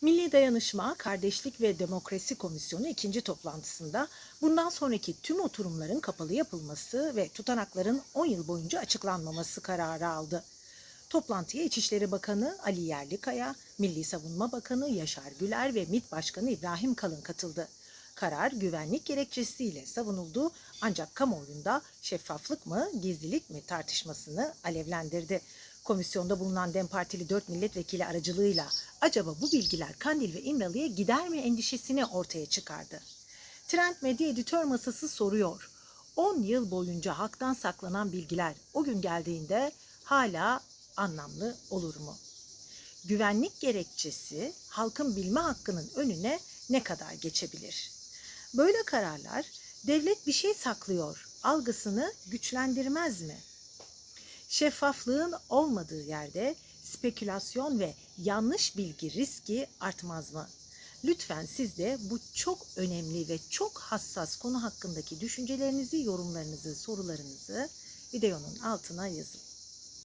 Milli Dayanışma, Kardeşlik ve Demokrasi Komisyonu ikinci toplantısında bundan sonraki tüm oturumların kapalı yapılması ve tutanakların 10 yıl boyunca açıklanmaması kararı aldı. Toplantıya İçişleri Bakanı Ali Yerlikaya, Milli Savunma Bakanı Yaşar Güler ve MİT Başkanı İbrahim Kalın katıldı. Karar güvenlik gerekçesiyle savunuldu ancak kamuoyunda şeffaflık mı, gizlilik mi tartışmasını alevlendirdi. Komisyonda bulunan DEM Partili 4 milletvekili aracılığıyla acaba bu bilgiler Kandil ve İmralı'ya gider mi endişesini ortaya çıkardı. Trend Medya Editör Masası soruyor. 10 yıl boyunca halktan saklanan bilgiler o gün geldiğinde hala anlamlı olur mu? Güvenlik gerekçesi halkın bilme hakkının önüne ne kadar geçebilir? Böyle kararlar devlet bir şey saklıyor algısını güçlendirmez mi? Şeffaflığın olmadığı yerde spekülasyon ve yanlış bilgi riski artmaz mı? Lütfen siz de bu çok önemli ve çok hassas konu hakkındaki düşüncelerinizi, yorumlarınızı, sorularınızı videonun altına yazın.